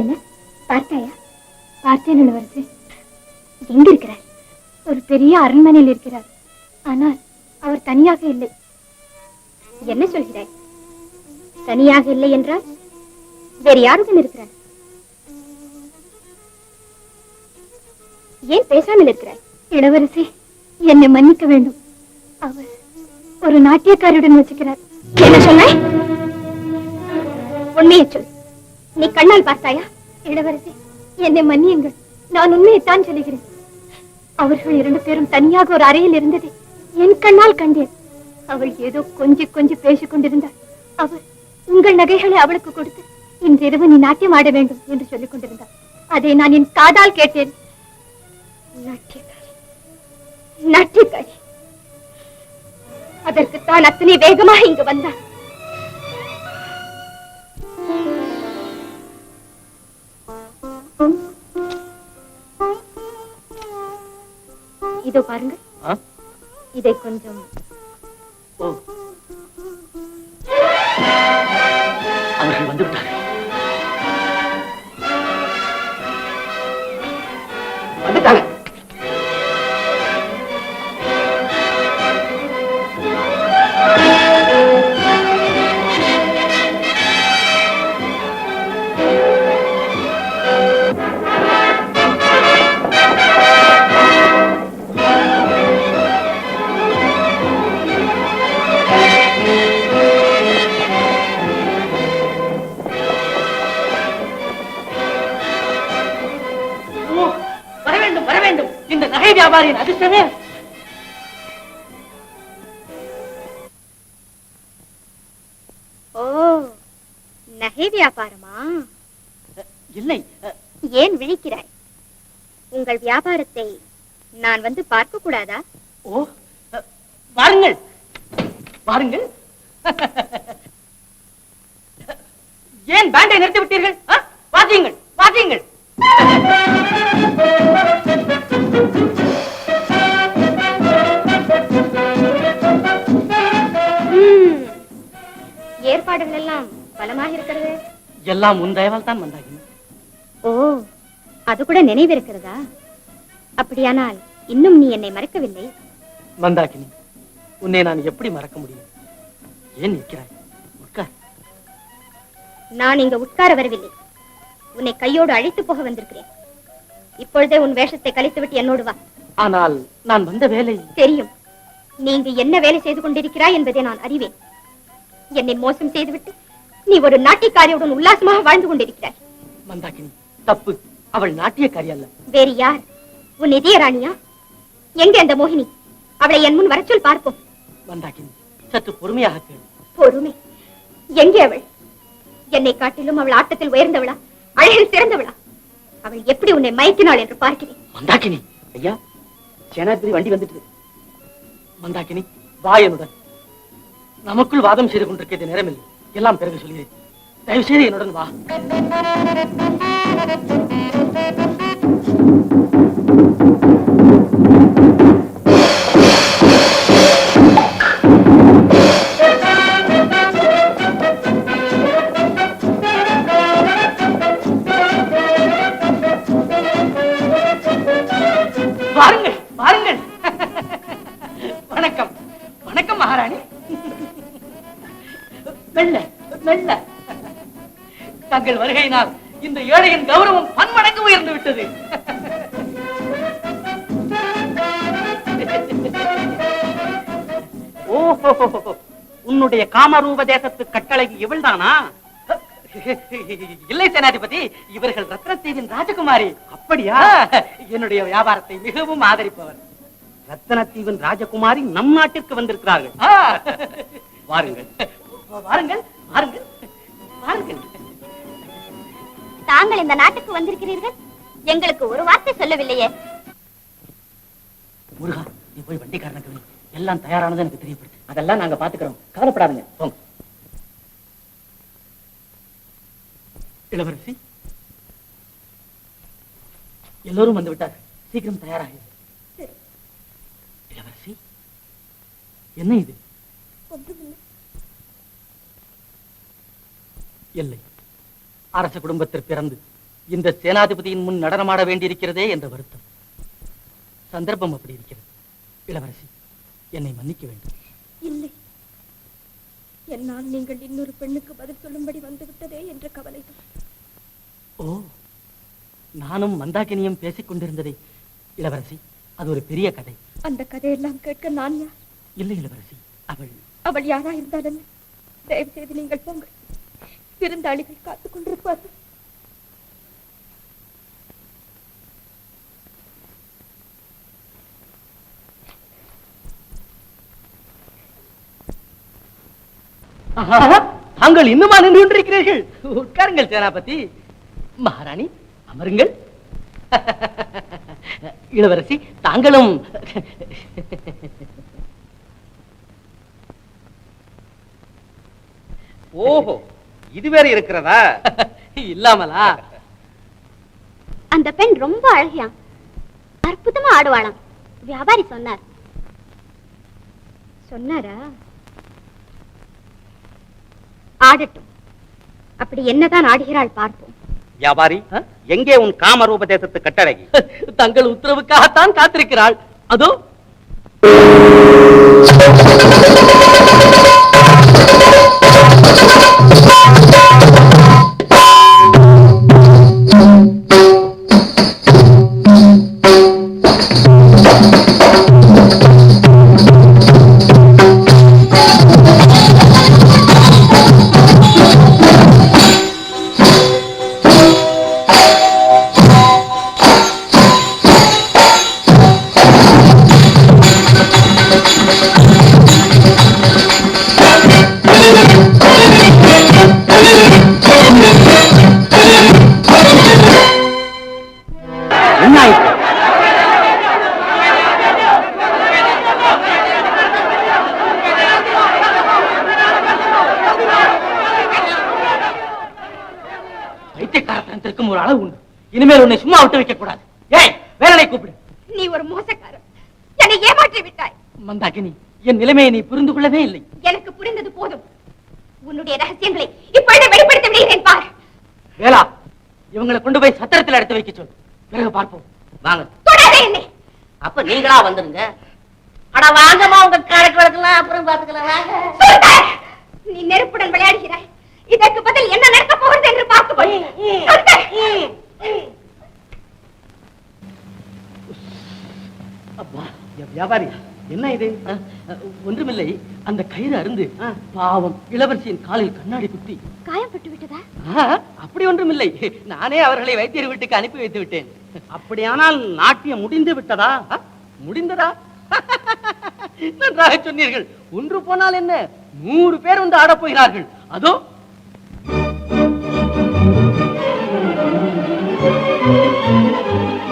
என்ன? பார்த்தாயா? பார்த்தேன் இளவரசி எங்க இருக்கிறார்? ஒரு பெரிய அரண்மனையில் இருக்கிறார். ஆனால் அவர் தனியாக இல்லை. என்ன சொல்கிறாய்? தனியாக இல்லை என்றால் வேறு யாருடன் இருக்கிறார்? ஏன் பேசாமல் இருக்கிறாய்? இளவரசி என்னை மன்னிக்க வேண்டும். அவர் ஒரு நாட்டியக்காரியுடன் வச்சுக்கிறார் என்ன சொன்னாய்? உண்மையை சொல். நீ கண்ணால் பார்த்தாயா? இளவரசி என்னை மன்னியுங்கள். நான் உண்மையைத்தான் சொல்லுகிறேன். அவர்கள் இரண்டு பேரும் தனியாக ஒரு அறையில் இருந்ததை என் கண்ணால் கண்டேன். அவள் ஏதோ கொஞ்சி கொஞ்சி பேசிக் கொண்டிருந்தாள். அவர் உங்கள் நகைகளை அவளுக்கு கொடுத்து இன்றிரவு நீ நாட்டியம் ஆட வேண்டும் என்று சொல்லிக் கொண்டிருந்தாள். அதை நான் என் காதால் கேட்டேன். நாட்டியக்காரி நாட்டியக்காரி. அதற்குத்தான் அத்தனை வேகமாக இங்கு வந்தான். இதோ பாருங்க? இதை கொஞ்சம் அவர்கள் வந்து விட்டார்கள் வியாபாரியின் அதிர்ஷ்டமே ஓ நகை வியாபாரமா? இல்லை. ஏன் விழிக்கிறாய்? உங்கள் வியாபாரத்தை நான் வந்து பார்க்க கூடாதா? ஓ வாருங்கள். வாருங்கள். ஏன் பேண்டை நிறுத்தி விட்டீர்கள்? வாசியுங்கள் வாசியுங்கள். பலமாக இருக்கிறது எல்லாம் உன் தயவால் தான் வந்தாகின ஓ அது கூட நினைவிருக்கிறதா? அப்படியானால் இன்னும் நீ என்னை மறக்கவில்லை? மந்தாகினி உன்னை நான் எப்படி மறக்க முடியும்? ஏன் நிற்கிறாய்? உட்கார். நான் இங்க உட்கார வரவில்லை. உன்னை கையோடு அழைத்து போக வந்திருக்கிறேன். இப்பொழுதே உன் வேஷத்தை கழித்துவிட்டு என்னோடு வா. ஆனால் நான் வந்த வேலை தெரியும். நீ இங்கு என்ன வேலை செய்து கொண்டிருக்கிறாய் என்பதை நான் அறிவேன். என்னை மோசம் செய்துவிட்டு நீ ஒரு நாட்டியக்காரியுடன் உல்லாசமாக வாழ்ந்து கொண்டிருக்கிறாய். மந்தாகினி தப்பு. அவள் நாட்டியக்காரி அல்ல. வேறு யார்? உன் இதய ராணியா எங்க அந்த மோகினி? அவளை என் முன் வரச்சொல் பார்ப்போம். மந்தாகினி சற்று பொறுமையாக கேள். பொறுமை. எங்கே அவள்? என்னை காட்டிலும் அவள் ஆட்டத்தில் உயர்ந்தவளா? அழகில் சிறந்தவளா? அவள் எப்படி உன்னை மயக்கினாள் என்று பார்க்கிறேன். மந்தாகினி ஐயா சேனாதிபதி வண்டி வந்துட்டு மந்தாகினி வாயனுடன். நமக்குள் வாதம் செய்து கொண்டிருக்கிறது நேரமில்லை. எல்லாம் பிறகு சொல்கிறேன். தயவு செய்து என்னுடன் வா. தங்கள் வருகையினால் இந்த ஏழையின் கௌரவம் பன்மடங்கு உயர்ந்து விட்டது. ஓஹோ உன்னுடைய காமரூப தேசத்து கட்டளை இவள்தானா? இல்லை சேனாதிபதி இவர்கள் ரத்னத்தீவின் ராஜகுமாரி. அப்படியா? என்னுடைய வியாபாரத்தை மிகவும் ஆதரிப்பவர். ரத்தனத்தீவின் ராஜகுமாரி நம் நாட்டிற்கு வந்திருக்கிறார்கள். வாருங்கள். வாருங்கள் வாருங்கள் வாருங்கள். தாங்கள் இந்த நாட்டுக்கு வந்திருக்கிறீர்கள்? எங்களுக்கு ஒரு வார்த்தை சொல்லவில்லையே. முருகா நீ போய் வண்டிக்காரனுக்கு வை. எல்லாம் தயாரானது எனக்கு தெரியப்படுத்து அதெல்லாம் நாங்க பாத்துக்கிறோம். கவலைப்படாதுங்க. போங்க. இளவரசி எல்லோரும் வந்து விட்டார். சீக்கிரம் தயாராக. இளவரசி என்ன இது? இல்லை. அரச குடும்பத்தில் பிறந்து இந்த சேனாதிபதியின் முன் நடனமாட வேண்டியிருக்கிறதே என்ற வருத்தம். சந்தர்ப்பம் அப்படி இருக்கிறது. இளவரசி என்னை மன்னிக்க வேண்டும். இல்லை. என்னால் நீங்கள் இன்னொரு பெண்ணுக்கு பதில் சொல்லும்படி வந்துவிட்டதே என்ற கவலை ஓ நானும் மந்தாகினியும் பேசிக் கொண்டிருந்ததை. இளவரசி அது ஒரு பெரிய கதை. அந்த கதையெல்லாம் கேட்க நான் யார்? இல்லை இளவரசி அவள். அவள் யாரா இருந்தாலும் தயவு செய்து நீங்கள் போங்கள். விருந்தாளிகள் காத்துக் கொண்டிருப்பார்கள் தாங்கள் இன்னுமா நின்று கொண்டிருக்கிறீர்கள்? உட்காருங்கள் சேனாபதி. மகாராணி அமருங்கள். இளவரசி தாங்களும். ஓஹோ இது வேற இருக்கிறதா? இல்லாமலா? அந்த பெண் ரொம்ப அழகியா அற்புதமா ஆடுவாளாம். வியாபாரி சொன்னார். சொன்னாரா? ஆடட்டும். அப்படி என்னதான் ஆடுகிறாள் பார்ப்போம். வியாபாரி? எங்கே உன் காமரூபதேசத்து கட்டழகி? தங்கள் உத்தரவுக்காகத்தான் காத்திருக்கிறாள். அதோ. வைத்தியக்காரத்திற்கும் ஒரு அளவு உண்டு. இனிமேல் உன்னை சும்மா விட்டு வைக்க கூடாது. ஏய் வேலனை கூப்பிடு. நீ ஒரு மோசக்காரன். என்னை ஏமாற்றி விட்டாய். மந்தாகினி என் நிலைமையை நீ புரிந்து கொள்ளவே இல்லை. எனக்கு புரிந்தது போதும். உன்னுடைய ரகசியங்களை இப்பொழுது வெளிப்படுத்தி விடுகிறேன் பார். வேலா இவங்களை கொண்டு போய் சத்திரத்தில் எடுத்து வைக்க சொல்லு. பிறகு பார்ப்போம். வாங்க. அப்ப நீங்களா வந்துருங்க. அட வாங்கம்மா உங்க கணக்கு வழக்கெல்லாம் அப்புறம் பாத்துக்கலாம் வாங்க! நீ நெருப்புடன் விளையாடுகிறாய். இதற்கு பதில் என்ன நடக்கப் போகிறது என்று பார்த்துக்கொள் சுந்தர்! அப்பா வியாபாரி என்ன இது? ஒன்றுமில்லை. அந்த கயிறு அருந்து பாவம் இளவரசியின் காலில் கண்ணாடி குத்தி. காயப்பட்டு விட்டதா? அப்படி ஒன்றுமில்லை. நானே அவர்களை வைத்தியர் வீட்டுக்கு அனுப்பி வைத்து விட்டேன். அப்படியானால் நாட்டியம் முடிந்து விட்டதா? முடிந்ததா? நன்றாக சொன்னீர்கள். ஒன்று போனால் என்ன? நூறு பேர் வந்து ஆடப் போகிறார்கள். அதோ Thank you.